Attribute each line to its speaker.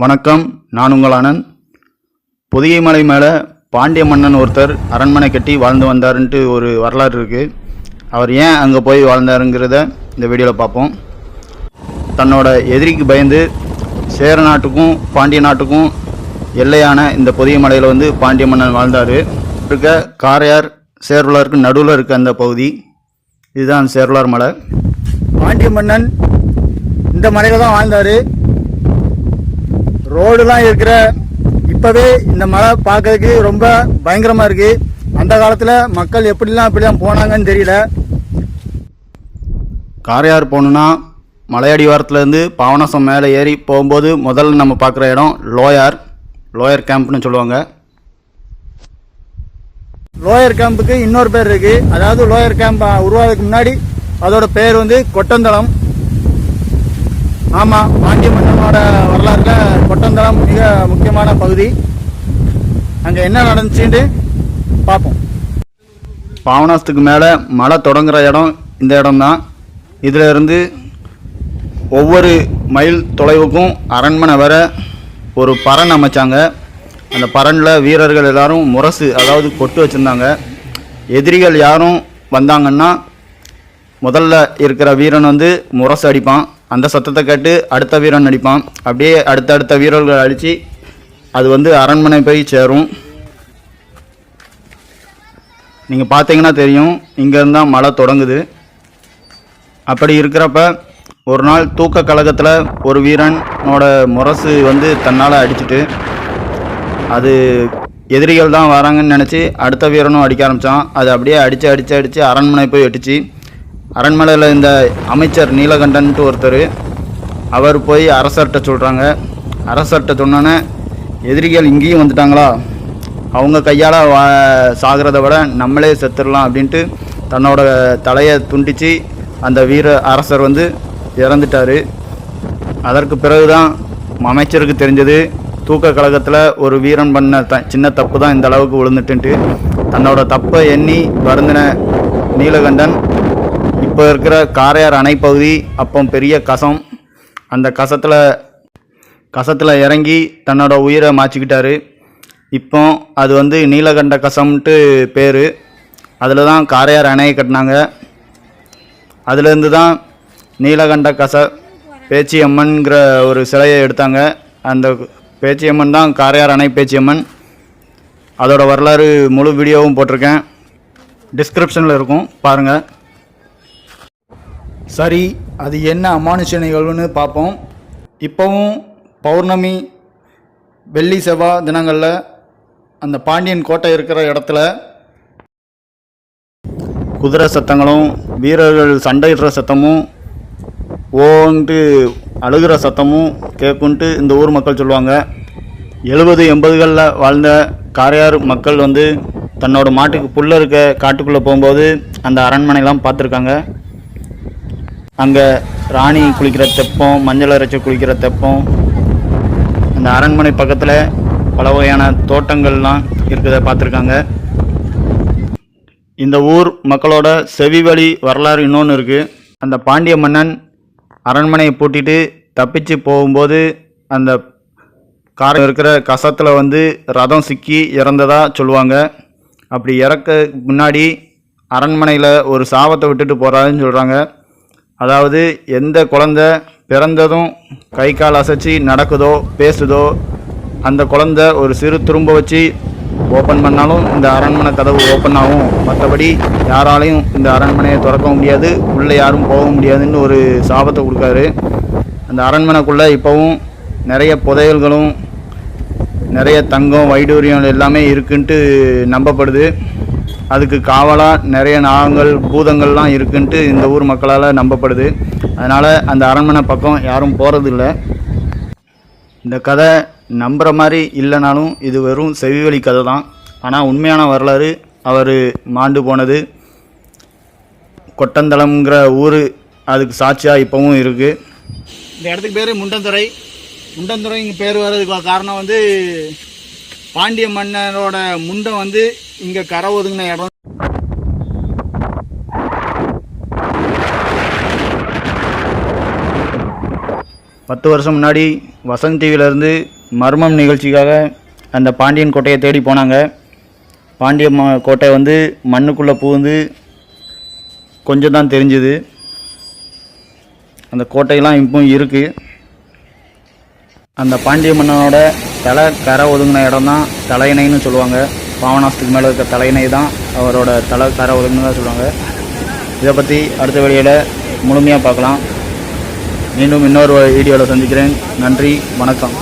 Speaker 1: வணக்கம் நான் உங்கள் ஆனந்த் பொதிகை மலை மேலே பாண்டிய மன்னன் ஒருத்தர் அரண்மனை கட்டி வாழ்ந்து வந்தாருன்ட்டு ஒரு வரலாறு இருக்குது அவர் ஏன் அங்கே போய் வாழ்ந்தாருங்கிறத இந்த வீடியோவில் பார்ப்போம். தன்னோட எதிரிக்கு பயந்து சேர நாட்டுக்கும் பாண்டிய நாட்டுக்கும் எல்லையான இந்த புதிய மலையில் வந்து பாண்டிய மன்னன் வாழ்ந்தார். இருக்க காரையார் சேருலாருக்கு நடுவில் இருக்க அந்த பகுதி இதுதான் சேருலார் மலை.
Speaker 2: பாண்டிய மன்னன் இந்த மலையில் தான் வாழ்ந்தார். ரோடுலாம் இருக்கிற இப்பவே இந்த மலை பார்க்கறதுக்கு ரொம்ப பயங்கரமா இருக்கு. அந்த காலத்துல மக்கள் எப்படிலாம் இப்படிலாம் போனாங்கன்னு தெரியல.
Speaker 1: காரையார் போகணுன்னா மலையடிவாரத்துலேருந்து பாவனாசம் மேலே ஏறி போகும்போது முதல்ல நம்ம பார்க்குற இடம் லோயார் லோயர் கேம்ப்னு சொல்லுவாங்க.
Speaker 2: லோயர் கேம்புக்கு இன்னொரு பேர் இருக்கு. அதாவது லோயர் கேம்ப் உருவாகிறதுக்கு முன்னாடி அதோட பேர் வந்து கொட்டந்தளம். ஆமாம் பாண்டிய மன்னனோட வரலாறுல கொட்டந்தளம் மிக முக்கியமான பகுதி. அங்கே என்ன நடந்துச்சுன்னு பார்ப்போம்
Speaker 1: பாவனாசத்துக்கு மேலே மலை தொடங்குற இடம் இந்த இடம்தான். இதில் இருந்து ஒவ்வொரு மைல் தொலைவுக்கும் அரண்மனை வர ஒரு பரண் அமைச்சாங்க. அந்த பரனில் வீரர்கள் எல்லாரும் முரசு அதாவது கொட்டு வச்சுருந்தாங்க. எதிரிகள் யாரும் வந்தாங்கன்னா முதல்ல இருக்கிற வீரன் வந்து முரசு அடிப்பான். அந்த சத்தத்தை கேட்டு அடுத்த வீரன் அடிப்பான் அப்படியே அடுத்தடுத்த வீரர்கள் அடித்து அது வந்து அரண்மனை போய் சேரும். நீங்கள் பார்த்தீங்கன்னா தெரியும் இங்கேருந்து தான் மழை தொடங்குது. அப்படி இருக்கிறப்ப ஒரு நாள் தூக்க கழகத்தில் ஒரு வீரனோட முரசு வந்து தன்னால் அடிச்சிட்டு அது எதிரிகள் தான் வராங்கன்னு நினச்சி அடுத்த வீரனும் அடிக்க ஆரம்பித்தான் அது அப்படியே அடித்து அடித்து அடித்து அரண்மனை போய் வெட்டுச்சு. அரண்மனையில் இந்த அமைச்சர் நீலகண்டன்ட்டு ஒருத்தர் அவர் போய் அரசர்கிட்ட சொல்கிறாங்க அரசர்கிட்ட சொன்னோன்னே எதிரிகள் இங்கேயும் வந்துட்டாங்களா? அவங்க கையால் வா சாகிறத விட நம்மளே செத்துடலாம் அப்படின்ட்டு தன்னோட தலையை துண்டித்து அந்த வீர அரசர் வந்து இறந்துட்டார். அதற்கு பிறகு தான் அமைச்சருக்கு தெரிஞ்சது தூக்க கழகத்தில் ஒரு வீரன் பண்ண த சின்ன தப்பு தான் இந்த அளவுக்கு விழுந்துட்டுன்ட்டு தன்னோட தப்பை எண்ணி வருந்தின நீலகண்டன் இப்போ இருக்கிற காரையார் அணை பகுதி அப்போ பெரிய கசம். அந்த கசத்தில் கசத்தில் இறங்கி தன்னோட உயிரை மாச்சிக்கிட்டார் இப்போ அது வந்து நீலகண்ட கசம்ன்ட்டு பேர். அதில் தான் காரையார் அணையை கட்டினாங்க. அதுலேருந்து தான் நீலகண்ட கச பேச்சியம்மன்கிற ஒரு சிலையை எடுத்தாங்க. அந்த பேச்சியம்மன் தான் காரையார் அணை பேச்சியம்மன். அதோட வரலாறு முழு வீடியோவும் போட்டிருக்கேன். டிஸ்கிரிப்ஷனில் இருக்கும். பாருங்கள்
Speaker 2: சரி அது என்ன அமானுஷ நிகழ்வுன்னு பார்ப்போம். இப்போவும் பௌர்ணமி வெள்ளி செவ்வாய் தினங்களில் அந்த பாண்டியன் கோட்டை இருக்கிற இடத்துல
Speaker 1: குதிரை சத்தங்களும் வீரர்கள் சண்டையிடுற சத்தமும் ஓன்ட்டு அழுகிற சத்தமும் கேட்குன்ட்டு இந்த ஊர் மக்கள் சொல்லுவாங்க. எழுபது எண்பதுகளில் வாழ்ந்த காரையார் மக்கள் வந்து தன்னோட மாட்டுக்கு புல்ல இருக்க காட்டுக்குள்ளே போகும்போது அந்த அரண்மனைலாம் பார்த்துருக்காங்க. அங்கே ராணி குளிக்கிற தெப்பம் மஞ்சள் அரைச்சி குளிக்கிற தெப்பம் அந்த அரண்மனை பக்கத்தில் பல வகையான தோட்டங்கள்லாம் இருக்கிறத பார்த்துருக்காங்க. இந்த ஊர் மக்களோட செவிவழி வரலாறு இன்னொன்று இருக்குது அந்த பாண்டிய மன்னன் அரண்மனையை பூட்டிட்டு தப்பிச்சு போகும்போது அந்த கார இருக்கிற கசத்தில் வந்து ரதம் சிக்கி இறந்ததாக சொல்லுவாங்க. அப்படி இறக்க முன்னாடி அரண்மனையில் ஒரு சாபத்தை விட்டுட்டு போகிறாருன்னு சொல்கிறாங்க அதாவது எந்த குழந்த பிறந்ததும் கை கால் அசைச்சு நடக்குதோ பேசுதோ அந்த குழந்த ஒரு சிறு துரும்ப வச்சு ஓப்பன் பண்ணாலும் இந்த அரண்மனை கதவு ஓப்பன் ஆகும். மற்றபடி யாராலையும் இந்த அரண்மனையை திறக்க முடியாது உள்ளே யாரும் போக முடியாதுன்னு ஒரு சாபத்தை கொடுக்காரு. அந்த அரண்மனைக்குள்ளே இப்போவும் நிறைய புதையல்களும் நிறைய தங்கம் வைடூரியம் எல்லாமே இருக்குன்ட்டு நம்பப்படுது. அதுக்கு காவலாக நிறைய நாகங்கள் பூதங்கள்லாம் இருக்குன்ட்டு இந்த ஊர் மக்களால் நம்பப்படுது. அதனால் அந்த அரண்மனை பக்கம் யாரும் போகிறதில்ல இந்த கதை நம்புகிற மாதிரி இல்லைனாலும் இது வெறும் செவிவழி கதை தான். ஆனால் உண்மையான வரலாறு அவர் மாண்டு போனது. கொட்டந்தளம்ங்கிற ஊர் அதுக்கு சாட்சியாக இப்போவும் இருக்குது
Speaker 2: இந்த இடத்துக்கு பேர் முண்டந்துறை. முண்டந்துறைங்க பேர் வர்றதுக்கு காரணம் வந்து பாண்டிய மன்னரோட முண்டம் வந்து இங்கே கரை ஒதுங்கின இடம்.
Speaker 1: பத்து வருஷம் முன்னாடி வசந்த் டிவியிலேருந்து மர்மம் நிகழ்ச்சிக்காக அந்த பாண்டியன் கோட்டையை தேடி போனாங்க. பாண்டிய ம கோட்டை வந்து மண்ணுக்குள்ளே பூந்து கொஞ்சம் தான் தெரிஞ்சுது. அந்த கோட்டையெல்லாம் இப்பவும் இருக்குது அந்த பாண்டிய மன்னனோட தலை கரை ஒதுங்கின இடம் தான் தலையணைன்னு சொல்லுவாங்க. பாவனாசத்துக்கு மேலே இருக்க தலையணை தான் அவரோட தலை கரை தான் சொல்லுவாங்க. இதை பற்றி அடுத்த வழியில் முழுமையாக பார்க்கலாம். மீண்டும் இன்னொரு வீடியோவில் சந்திக்கிறேன். நன்றி வணக்கம்.